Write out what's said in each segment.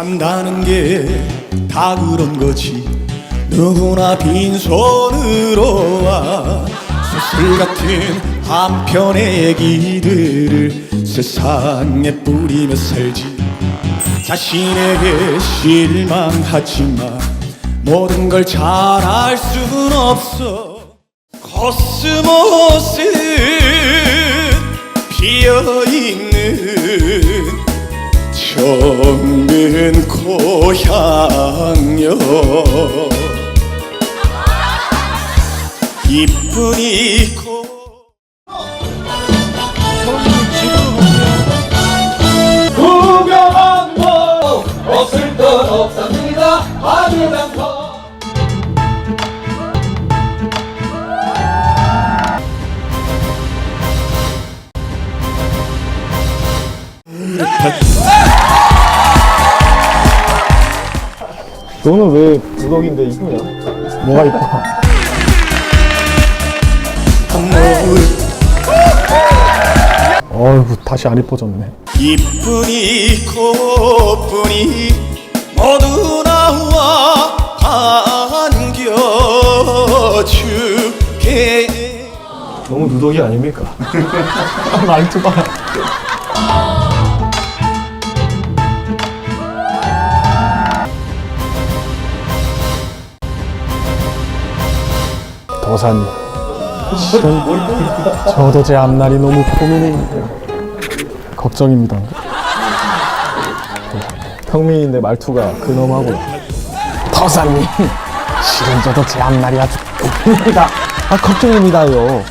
산다는 게 다 그런 거지. 누구나 빈손으로 와. 수술 같은 한편의 얘기들을 세상에 뿌리며 살지. 자신에게 실망하지만 모든 걸 잘할 순 없어. 코스모스 피어있는 정든 고향여. 이쁜이 너는 왜 부덕인데 이쁘냐? 뭐가 이뻐? 어휴 다시 안 이뻐졌네 이쁜이 꽃뿐이 모두 나와 안겨주게 너무 누덕이 아닙니까? 말투가 도사님 실은 저도 제 앞날이 너무 고민입니다 걱정입니다. 평민인데 말투가 근엄하고. 도사님 실은 저도 제 앞날이 아주 고민입니다. 아 걱정입니다요.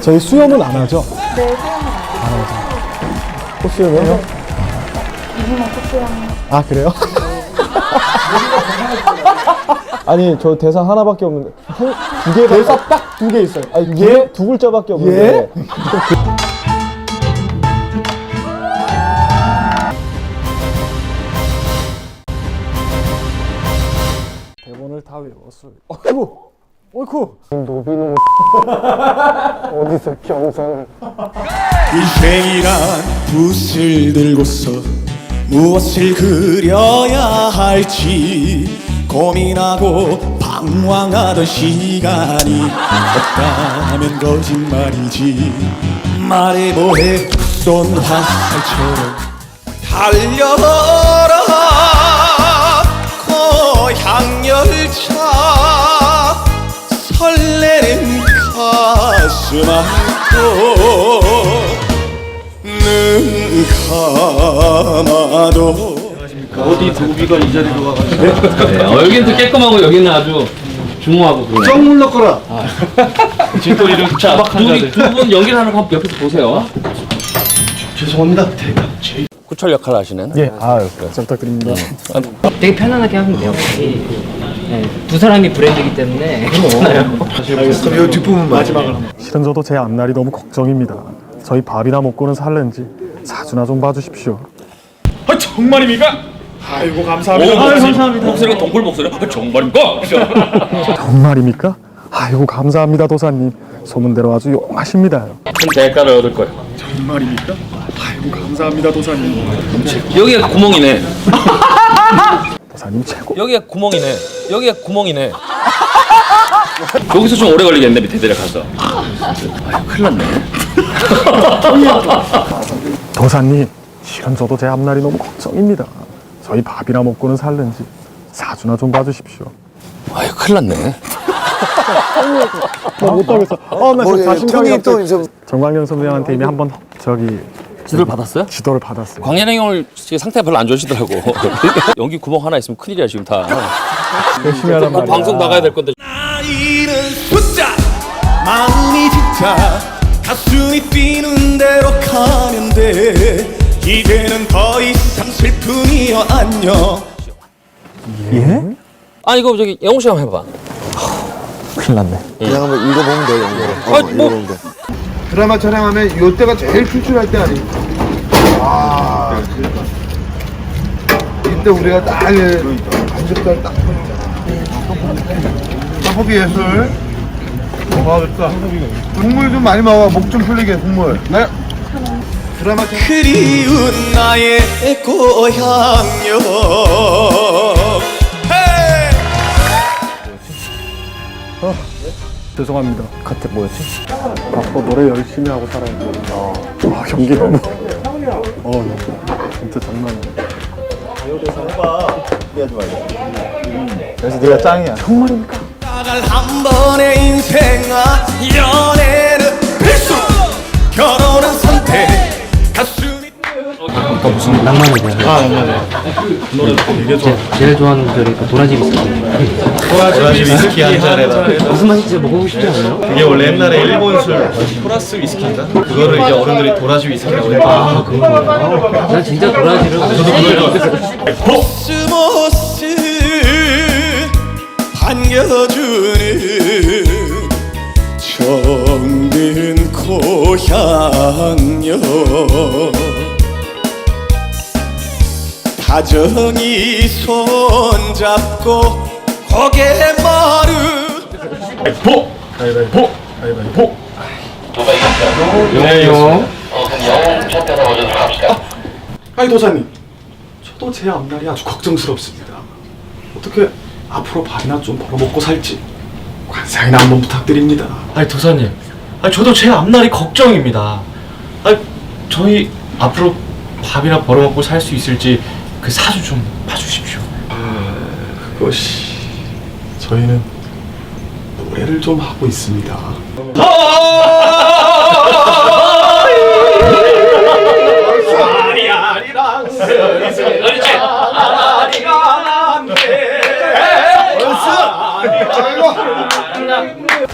저희 수염은 안 하죠? 네, 수염은 안 하죠. 꽃수염이요? 이분만 꽃수염. 아, 그래요? 아니, 저 대사 하나밖에 없는데. 한, 두 개. 대사 딱 두 개 있어요. 아니, 예? 두 글자밖에 없는데. 대본을 다 외웠어요. 어 이구! 노비노 어디서 경상을. 인생이란 붓을 들고서 무엇을 그려야 할지 고민하고 방황하던 시간이 없다면 거짓말이지. 말해 뭐해 쏜 화살처럼 달려라 고향 열차 설레는 가슴 안고 눈 감아도 어디 도비가 이 자리로 와가지고 네, 어, 여기는 또 깨끗하고 여기는 아주 중후하고 그러네. 쩍 물렀거라 뒷도리를 자, 두분 연기를 하는 거 한번 옆에서 보세요. 죄송합니다 대가 제 구철 역할 하시는. 예, 아유, 잘 부탁드립니다. 되게 편안하게 하면 돼요. 네, 두 사람이 브랜드이기 때문에 괜찮아요. 알겠습니다 이 뒷부분 마지막으로 실은 저도 제 앞날이 너무 걱정입니다. 저희 밥이나 먹고는 살는지 사주나 좀 봐주십시오. 아, 정말입니까? 아이고 감사합니다 감사합니다. 목소리가 동굴 목소리. 아, 정말입니까? 정말입니까? 아이고 감사합니다 도사님. 소문대로 아주 용하십니다. 큰 대가를 얻을 거예요. 정말입니까? 아이고 감사합니다 도사님 여기가 구멍이네. 도사님 최고. 여기가 구멍이네. 여기가 구멍이네. 여기서 좀 오래 걸리겠네 밑에 내려가서. 아유 큰일 났네. 도사님 실은 저도 제 앞날이 너무 걱정입니다. 저희 밥이나 먹고는 살는지 사주나 좀 봐주십시오. 아유 큰일 났네. 나 못하겠어. 아나 자신감이 또 이제 정광현 선배한테 이미 한번 저기 지도를 받았어요? 지도를 받았어요. 광현이 형을 지금 상태가 별로 안 좋으시더라고. 연기 구멍 하나 있으면 큰일이야 지금 다. 열심히 하란 말이야. 방송 나가야 될 건데. 나이는 숫자 마음이 진짜 가슴이 뛰는 대로 가면 돼 이제는 더 이상 슬픔이여 안녕 아 이거 저기 영웅 씨 한번 해봐. 큰일 났네. 그냥 한번 읽어보면 돼 연결을 어, 아, 뭐. 읽어보면 돼 드라마 촬영하면 이때가 제일 출출할 때 아니 와 이때 우리가 딱 간접달 딱 떡볶이 예술. 와 맵다. 국물 좀 많이 먹어. 목 좀 풀리게 국물. 네? 드라마 좀 그리운 나의 고향역 헤이! 죄송합니다. 카트 뭐였지? 아빠 노래 열심히 하고 살아야 돼. 아, 경기 너무. 어. 진짜 장난 아니야. 그래서 네가 짱이야. 정말입니까? 나갈 한 번의 인생아 연애는 필수 결혼은 무슨 낭만에 대한. 아, 낭만에. 노래 되게 좋아. 제일 좋아하는 노래 그 도라지 비스킷. 도라지 위스키 한 잔에다 무슨 맛인지 먹어보고 싶지 않아요? 그게 원래 옛날에 일본 술 토라스 위스키인가? 그거를 이제 어른들이 도라지 위스키라고 했다 아, 그런 거예요? 난 진짜 도라지를. 저도 그럴 코스모스 반겨주는 정든 고향역 다정히 손잡고 고개 마르 아니 도사님, 저도 제 앞날이 아주 걱정스럽습니다. 어떻게 앞으로 밥이나 좀 벌어먹고 살지? 관상이나 한번 부탁드립니다. 아니 도사님. 아니 저도 제 앞날이 걱정입니다. 아니 저희 앞으로 밥이나 벌어먹고 살 수 있을지 그 사주 좀 봐주십시오 그것이 저희는 노래를 좀 하고 있습니다.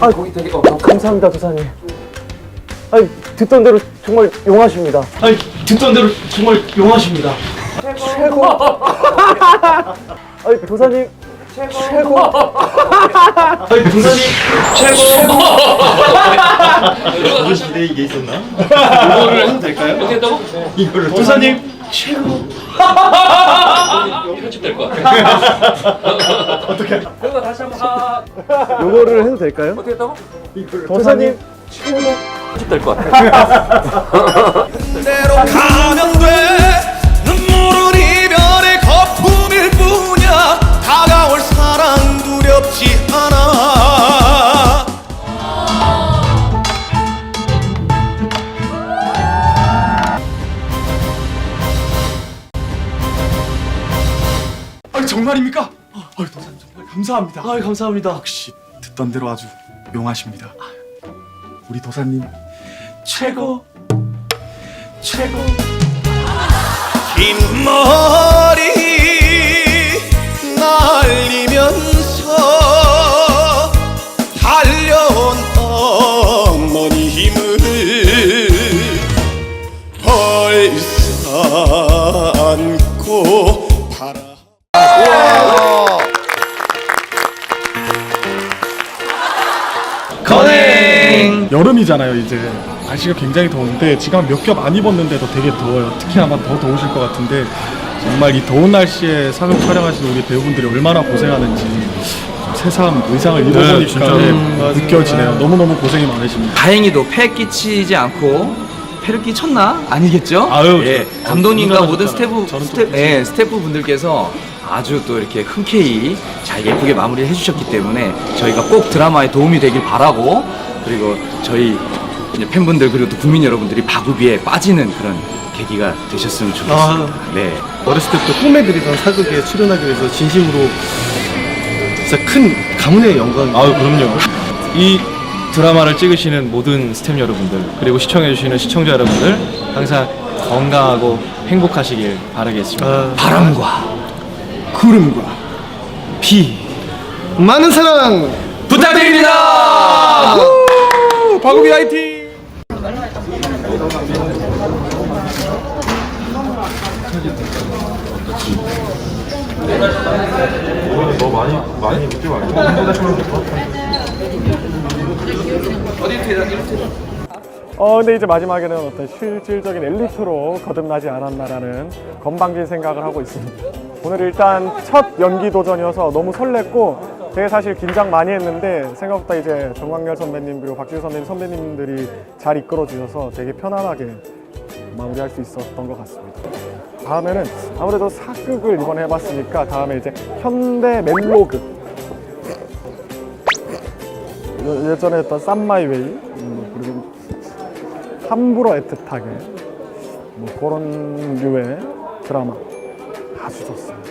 아, 거기 되게 어, 감사합니다, 도사님. 아니, 듣던 대로 정말 용하십니다. 아니 듣던 대로 정말 용하십니다 최고. 아니, 도사님 최고. 아니 도사님 최고 이거를 해도 될까요? 어떻게 했다고? 도사님 최고 편집될 것 같아. 요거를 해도 될까요? 어떻게 했다고? 도사님 편집될 것 같아. 대로 가면 돼 두렵지 않아 아니 정말입니까? 아유 도사님 정말 감사합니다. 아유 감사합니다. 역시 듣던 대로 아주 용하십니다. 우리 도사님 최고 최고. 긴 머리 여름이잖아요 이제 날씨가 굉장히 더운데 지금 몇 겹 안 입었는데도 되게 더워요. 특히 아마 더 더우실 것 같은데 정말 이 더운 날씨에 사극 촬영하시는 우리 배우분들이 얼마나 고생하는지 좀 새삼 의상을 입어보니까 네, 느껴지네요. 너무너무 고생이 많으십니다. 다행히도 폐 끼치지 않고 폐를 끼쳤나? 아니겠죠? 아유, 예, 저- 감독님과 어, 모든. 스태프 스태, 예, 스태프 분들께서 아주 또 이렇게 흔쾌히 잘 예쁘게 마무리를 해주셨기 때문에 저희가 꼭 드라마에 도움이 되길 바라고 그리고 저희 이제 팬분들 그리고 또 국민 여러분들이 바구비에 빠지는 그런 계기가 되셨으면 좋겠습니다. 네. 어렸을 때부터 꿈에 그리던 사극에 출연하기 위해서 진심으로 진짜 큰 가문의 영광 아유 그럼요. 이 드라마를 찍으시는 모든 스태프 여러분들 그리고 시청해주시는 시청자 여러분들 항상 건강하고 행복하시길 바라겠습니다. 바람과 구름과 비 많은 사랑 부탁드립니다. 바구비 화이팅! 어 근데 이제 마지막에는 어떤 실질적인 엘리트로 거듭나지 않았나라는 건방진 생각을 하고 있습니다. 오늘 일단 첫 연기 도전이어서 너무 설렜고 되게 사실 긴장 많이 했는데 생각보다 이제 정광열 선배님 그리고 박지우 선배님 선배님들이 잘 이끌어 주셔서 되게 편안하게 마무리할 수 있었던 것 같습니다. 다음에는 아무래도 사극을 이번에 해봤으니까 다음에 이제 현대 멜로극 예- 예전에 했던 쌈마이웨이 음, 그리고 함부로 애틋하게 뭐 그런 류의 드라마 아주 좋습니다.